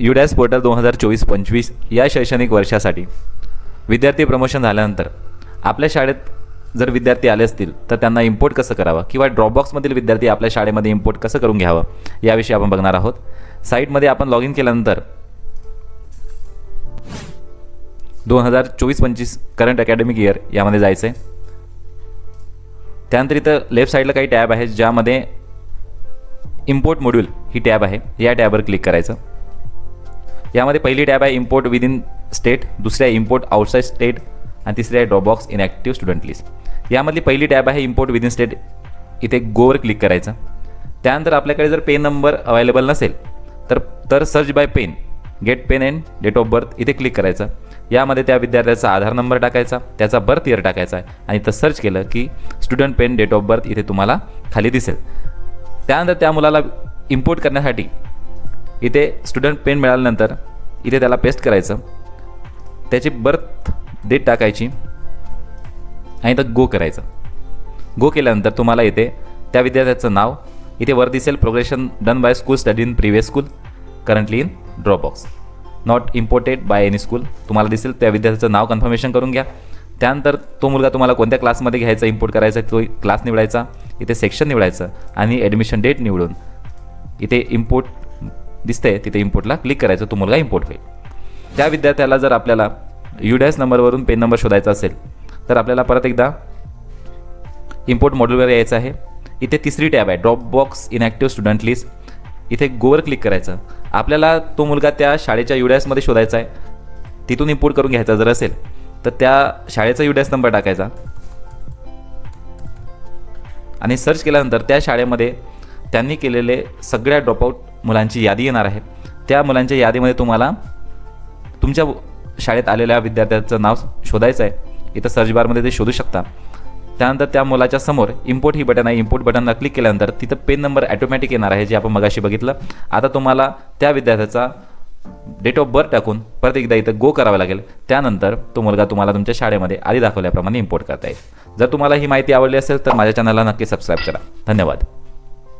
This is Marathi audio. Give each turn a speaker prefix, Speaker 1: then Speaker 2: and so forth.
Speaker 1: युडॅस पोर्टल दोन हजार चोवीस पंचवीस या शैक्षणिक वर्षासाठी विद्यार्थी प्रमोशन झाल्यानंतर आपल्या शाळेत जर विद्यार्थी आले असतील तर त्यांना इम्पोर्ट कसं करावं? किंवा ड्रॉपबॉक्समधील विद्यार्थी आपल्या शाळेमध्ये इम्पोर्ट कसं करून घ्यावं? याविषयी आपण बघणार आहोत. साईटमध्ये आपण लॉग इन केल्यानंतर दोन हजार चोवीस पंचवीस करंट अकॅडमिक इयर यामध्ये जायचं आहे त्यानंतर इथं लेफ्ट साईडला काही टॅब आहेत ज्यामध्ये इम्पोर्ट मॉड्यूल ही टॅब आहे. या टॅबवर क्लिक करायचं. यामध्ये पहिली टॅब आहे इम्पोर्ट विदिन स्टेट दुसरी आहे इम्पोर्ट आउटसाईड स्टेट आणि तिसरी आहे dropbox inactive student list यामधली पहिली टॅब आहे इम्पोर्ट विदिन स्टेट इथे गोवर क्लिक करायचं. त्यानंतर आपल्याकडे जर पेन नंबर अवेलेबल नसेल तर तर search by PEN get PEN and date of birth इथे क्लिक करायचं. यामध्ये त्या विद्यार्थ्याचा आधार नंबर टाकायचा त्याचा बर्थ इयर टाकायचा आहे. आणि इथं सर्च केलं की student PEN date of birth इथे तुम्हाला खाली दिसेल. त्यानंतर त्या मुलाला इम्पोर्ट करण्यासाठी इथे स्टुडंट पेन मिळाल्यानंतर इथे त्याला पेस्ट करायचं. त्याची बर्थ डेट टाकायची. आणि तर गो करायचं. गो केल्यानंतर तुम्हाला इथे त्या विद्यार्थ्याचं नाव इथे वर दिसेल progression done by school study in previous school currently in dropbox not imported by any school तुम्हाला दिसेल त्या विद्यार्थ्याचं नाव कन्फर्मेशन करून घ्या. त्यानंतर तो मुलगा तुम्हाला कोणत्या क्लासमध्ये घ्यायचा इम्पोर्ट करायचा तो क्लास निवडायचा इथे सेक्शन निवडायचं आणि ॲडमिशन डेट निवडून इथे इम्पोर्ट दिसतंय तिथे इम्पोर्टला क्लिक करायचं तो मुलगा इम्पोर्ट होईल. त्या विद्यार्थ्याला जर आपल्याला युडॅस नंबरवरून पेन नंबर शोधायचा असेल तर आपल्याला परत एकदा इम्पोर्ट मॉड्यूलवर यायचं आहे. इथे तिसरी टॅब आहे dropbox inactive student list इथे गोवर क्लिक करायचं. आपल्याला तो मुलगा त्या शाळेच्या युडॅसमध्ये शोधायचा आहे. तिथून इम्पोर्ट करून घ्यायचा जर असेल तर त्या शाळेचा युडॅस नंबर टाकायचा. आणि सर्च केल्यानंतर त्या शाळेमध्ये त्यांनी केलेले सगळ्या ड्रॉपआउट मुलांची यादी येणार आहे. त्या मुलांच्या यादीमध्ये तुम्हाला तुमच्या शाळेत आलेल्या विद्यार्थ्याचं नाव शोधायचं आहे. इथं सर्च बारमध्ये ते शोधू शकता. त्यानंतर त्या मुलाच्या समोर इम्पोर्ट ही बटन आहे. इम्पोर्ट बटनला क्लिक केल्यानंतर तिथं पेन नंबर ॲटोमॅटिक येणार आहे जे आपण मगाशी बघितलं. आता तुम्हाला त्या विद्यार्थ्याचा डेट ऑफ बर्थ टाकून परत एकदा इथं गो करावं लागेल. त्यानंतर तो मुलगा तुम्हाला तुमच्या शाळेमध्ये आधी दाखवल्याप्रमाणे इम्पोर्ट करता येईल. जर तुम्हाला ही माहिती आवडली असेल तर माझ्या चॅनलला नक्की सबस्क्राईब करा. धन्यवाद.